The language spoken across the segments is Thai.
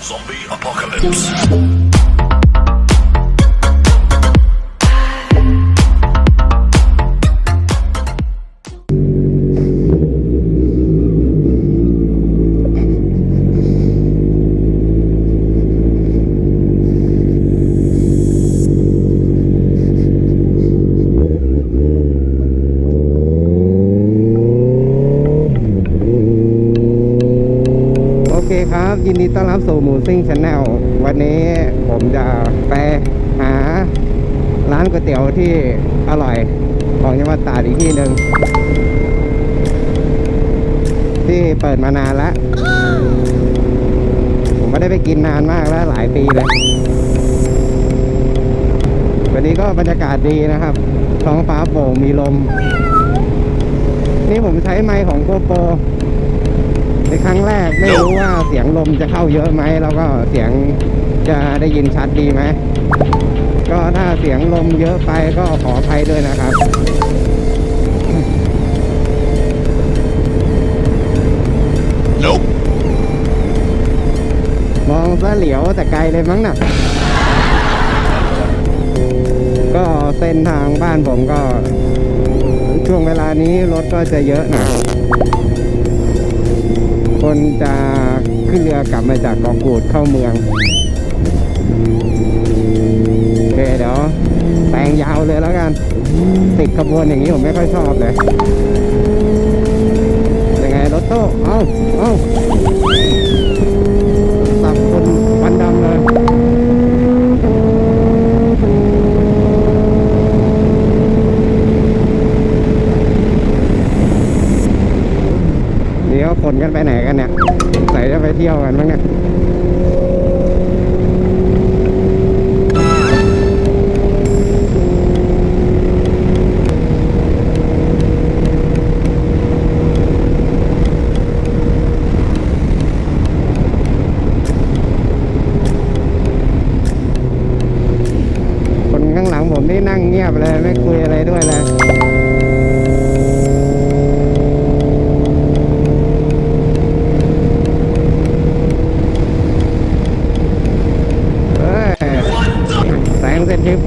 Zombie apocalypse. ครับ ยินดีต้อนรับสู่หมูซิ่งชาแนลวันนี้ผมจะไปหาร้านก๋วยเตี๋ยวที่อร่อยของจังหวัดตราดอีกที่หนึ่งที่เปิดมานานแล้ว ผมไม่ได้ไปกินนานมากแล้วหลายปีเลย วันนี้ก็บรรยากาศดีนะครับ ท้องฟ้าโปร่งมีลม นี่ผมใช้ไมค์ของโกโปร ในครั้งแรกไม่รู้ว่าเสียงลมจะเข้าเยอะไหมแล้วก็เสียงจะได้ยินชัดดีไหมก็ถ้าเสียงลมเยอะไปก็ขออภัยด้วยนะครับ Nope. มองซะเหลียวแต่ไกลเลยมั้งน่ะ ก็เส้นทางบ้านผมก็ ช่วงเวลานี้รถก็จะเยอะหน่อย คนจะขึ้นเรือกลับมาจากกองกูดเข้าเมืองโอเคเดี๋ยวแปลงยาวเลยแล้วกันติดขบวนอย่างนี้ผมไม่ค่อยชอบเลย กันไปไหนกันเนี่ยใส่จะไปเที่ยวกันบ้างเนี่ย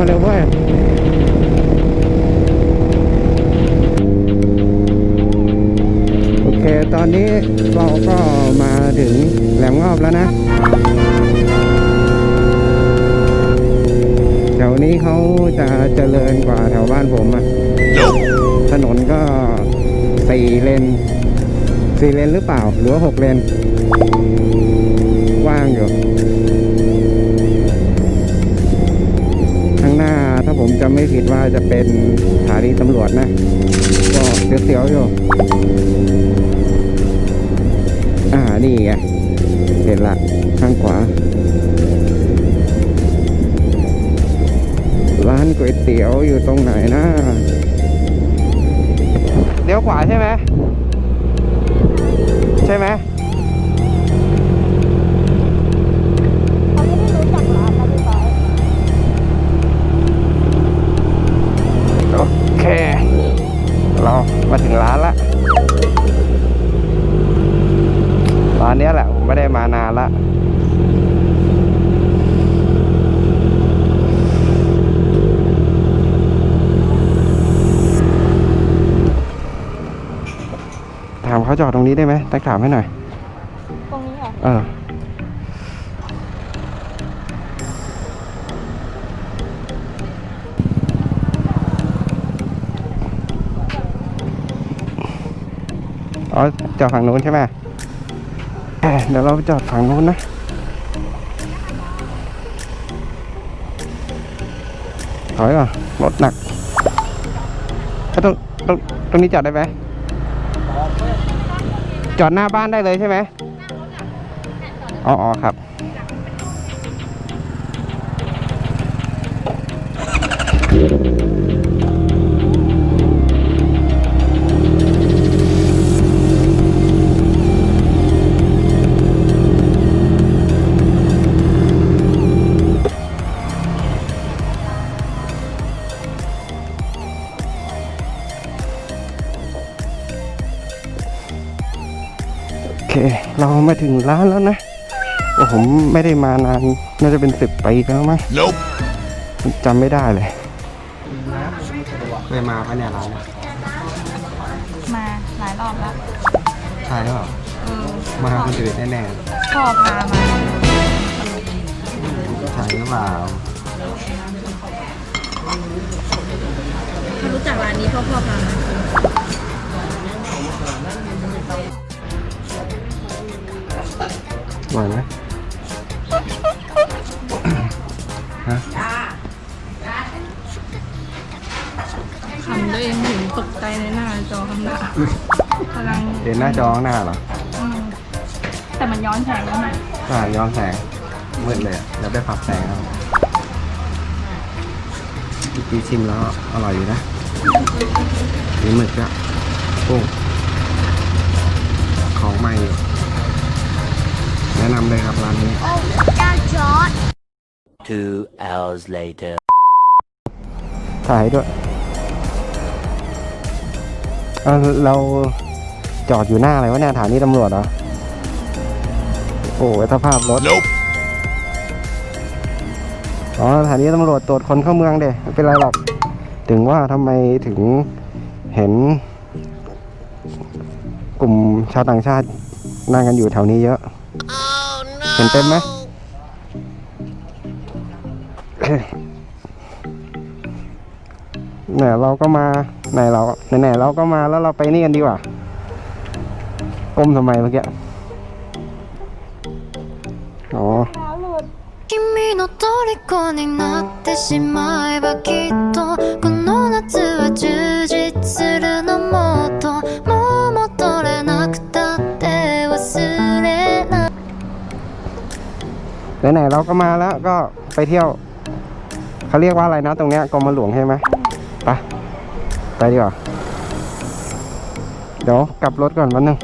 มาเลยเว้ยโอเค ตอนนี้เราก็มาถึงแหลมงอบแล้วนะแถวนี้เขาจะเจริญกว่าแถวบ้านผมอะถนนก็สี่เลนสี่เลนหรือเปล่า หรือว่าหกเลนว่างอยู่ ผมจำไม่ผิดว่าจะเป็นสถานีตำรวจนะ ก็เสียวๆอยู่ อ่า นี่ไงเห็นละข้างขวา ร้านก๋วยเตี๋ยวอยู่ตรงไหนนะเลี้ยวขวาใช่ไหมใช่ไหม เขาจอดตรงนี้ได้ไหมตักถามให้หน่อย ตรงนี้เหรอ เออ อ๋อจอดฝั่งนู้นใช่ไหมเอ้ยเดี๋ยวเราไปจอดฝั่งนู้นนะถอยก่อนรถหนักเอ้ยตรงตรงตรงนี้จอดได้ไหม จอดหน้าบ้านได้เลยใช่ไหมอ๋ออ๋อครับ มาถึงร้านแล้วนะโอ้ผมไม่ได้มานาน น่าจะเป็นสิบปีแล้วมั้ง Nope. จำไม่ได้เลยเคยมาปะเนี่ยร้านเนี่ยมาหลายรอบแล้วใช่หรือเปล่าเออมาคนอื่นแน่พ่อพามาๆใช่หรือเปล่าไม่รู้จักร้านนี้พ่อพ่อพามา จอข้างหน้าเหรออืมแต่มันย้อนแสงแล้วนะใช่ย้อนแสงมืดเลยอะเดี๋ยวไปปรับแสงเอาเมื่อกี้ชิมแล้วอร่อยอยู่นะนี่หมึกอะกุ้งของใหม่อยู่แนะนำเลยครับร้านนี้ Two hours later. ถ่ายด้วยเอ้าเรา จอดอยู่หน้าอะไรวะเนี่ยฐานีตำรวจเหรอ โอ้ยสภาพรถ Nope. อ๋อสถานีตำรวจตรวจคนเข้าเมืองเด้ไม่เป็นไรหรอก ถึงว่าทำไมถึงเห็น กลุ่มชาวต่างชาตินั่งกันอยู่แถวนี้เยอะเห็นเต็มไหมเนี่ยเราก็มาไหนเราไหนๆเราก็มาแล้วเราไปนี่กันดีกว่า ก้มทำไมเมื่อกี้อ๋อ ขาหลุด 君の虜になってしまえばきっとこの夏は充実するのもっともう戻れなくたって忘れない ไหนๆเราก็มาแล้วก็ไปเที่ยว เขาเรียกว่าอะไรนะตรงเนี้ยกรมหลวงใช่ไหมไปไปดีกว่าเดี๋ยวกลับรถก่อนวันนึง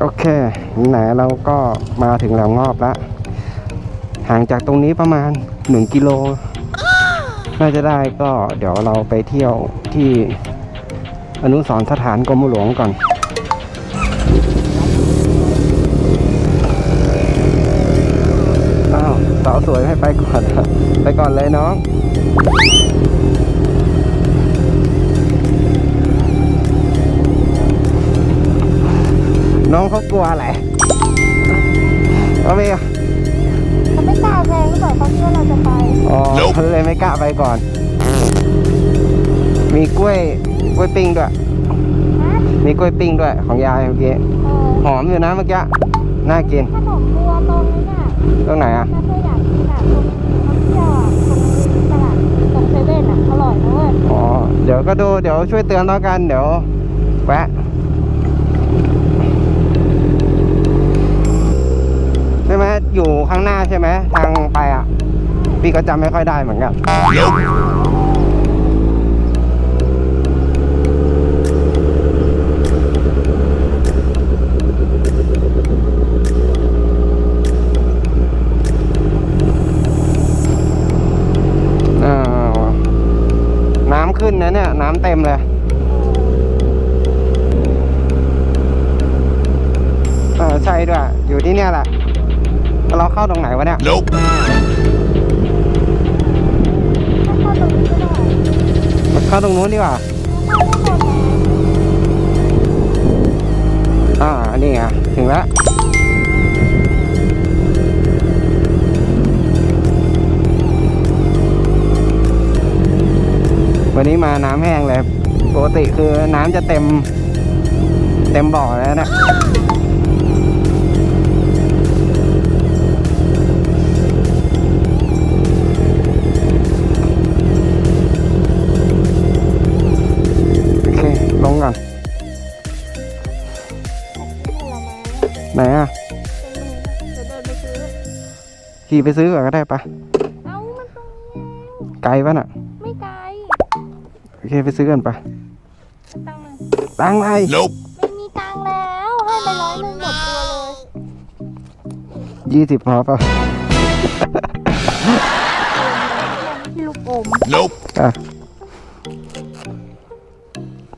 โอเคไหนเราก็มาถึงแหลมงอบล้วห่างจากตรงนี้ประมาณหนึ่งกิโล น่าจะได้ก็เดี๋ยวเราไปเที่ยวที่อนุสรสถานกรมหลวงก่อนอ้าวสาวสวยให้ไปก่อน ไปก่อนเลยน้อง น้องเขากลัวอะไรเอาไปอะเขาไม่กล้าแซงหรือเปล่าเขาคิดว่าเราจะไปอ๋อ Nope เขาเลยไม่กล้าไปก่อน มีกล้วยกล้วยปิ้งด้วยฮะมีกล้วยปิ้งด้วยของยายเมื่อกี้เออหอมอยู่นะเมื่อกี้น่ากินขนมบัวตรงนี้น่ะตรงไหนอะน่าจะอยากกินอะตรงน้ำเที่ยวอะตรงตลาดตรงเซเว่นอะอร่อยนะเว้ยอ๋อเดี๋ยวก็ดูเดี๋ยวช่วยเตือนแล้วกันเดี๋ยวแวะ ใช่ไหม อยู่ข้างหน้าใช่ไหมทางไปอะ พี่ก็จำไม่ค่อยได้เหมือนกัน เข้าตรงนู้นดีกว่า อ่า นี่ไง ถึงแล้ววันนี้มาน้ำแห้งเลย ปกติคือน้ำจะเต็ม เต็มบ่อแล้วนะ ขี่ไปซื้อก่อนก็ได้ปะเอ้ามันตรงนี้ไกลปะน่ะ ไม่ไกลโอเคไปซื้อกันปะตังค์มาตังค์ไร Nope. ไม่มีตังค์แล้วให้ไปร้อยหนึ่งหมดตัวเลยยี่สิบพอปะที่ลูกอม Nope. อะ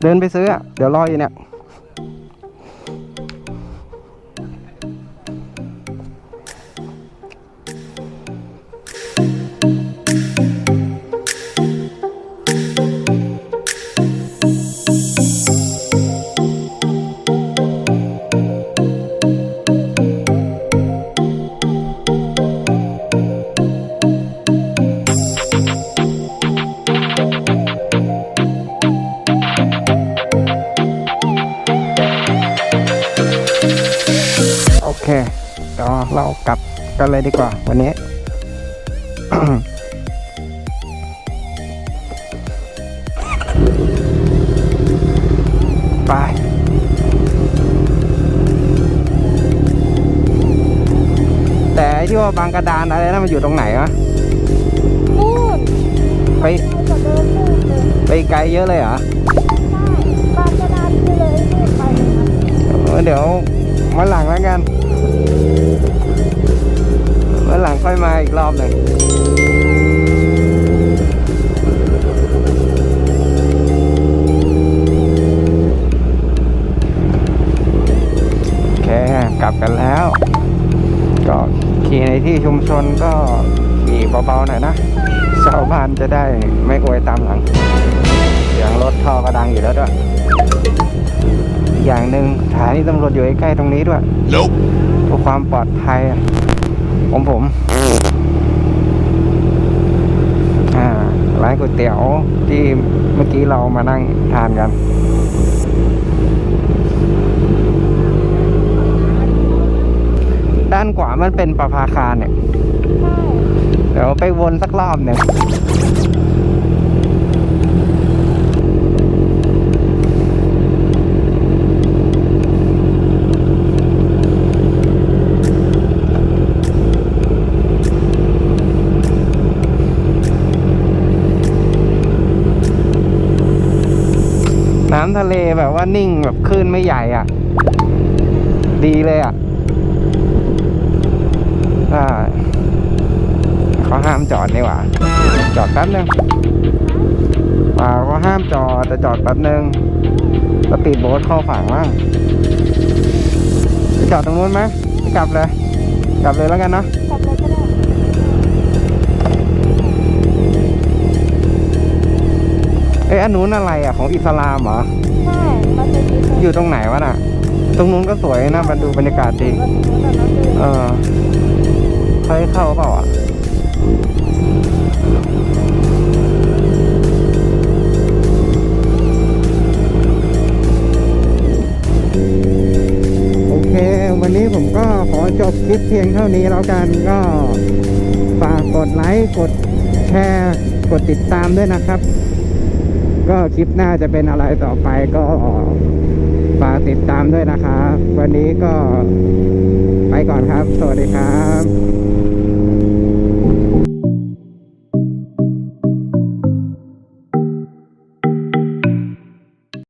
เดินไปซื้ออะเดี๋ยวรออยู่เนี่ย เดี๋ยวเรากลับกันเลยดีกว่า วันนี้ ไปแต่ไอ้ที่ว่าบางกระดานอะไรนะมันอยู่ตรงไหนวะนู่นไปเราจะเดินนู่นเลยไปไกลเยอะเลยเหรอใช่บางกระดานคือเลยนู่นไปเลยนะเออเดี๋ยววันหลังแล้วกัน ค่อยมาอีกรอบหนึ่งโอเคกลับกันแล้ว ก็ขี่ในที่ชุมชนก็ขี่เบาๆหน่อยนะชาวบ้านจะได้ไม่อวยตามหลังเสียงรถท่อก็ดังอยู่แล้วด้วยอีกอย่างหนึ่งสถานีตำรวจอยู่ใกล้ๆตรงนี้ด้วย Nope. เพื่อความปลอดภัยของผม อ่า ร้านก๋วยเตี๋ยวที่เมื่อกี้เรามานั่งทานกัน ด้านขวามันเป็นประภาคารเนี่ย เดี๋ยวไปวนสักรอบหนึ่งำทะเลแบบว่านิ่งแบบคลื่นไม่ใหญ่อะ ดีเลยอะอ่าเขาห้ามจอดนี่หว่า จอดแป๊บนึงเปล่าก็ห้ามจอดแต่จอดแป๊บนึงสปีดโบ๊ทเข้าฝั่งมั่งจอดตรงนู้นไหมกลับเลย กลับเลยแล้วกันเนาะ เอ้ยอันนู้นอะไรอะของอิสลามเหรอ ใช่มันจะมีอยู่ตรงไหนวะน่ะ ตรงนู้นก็สวยนะมาดูบรรยากาศดีมันจะมีแบบนั้นเลยเออเคยเข้าเปล่าอะโอเควันนี้ผมก็ขอจบคลิปเพียงเท่านี้แล้วกันก็ฝากกดไลค์ กดแชร์ กดติดตามด้วยนะครับ ก็คลิปหน้าจะเป็นอะไรต่อไปก็ฝากติดตามด้วยนะครับ วันนี้ก็ไปก่อนครับ สวัสดีครับ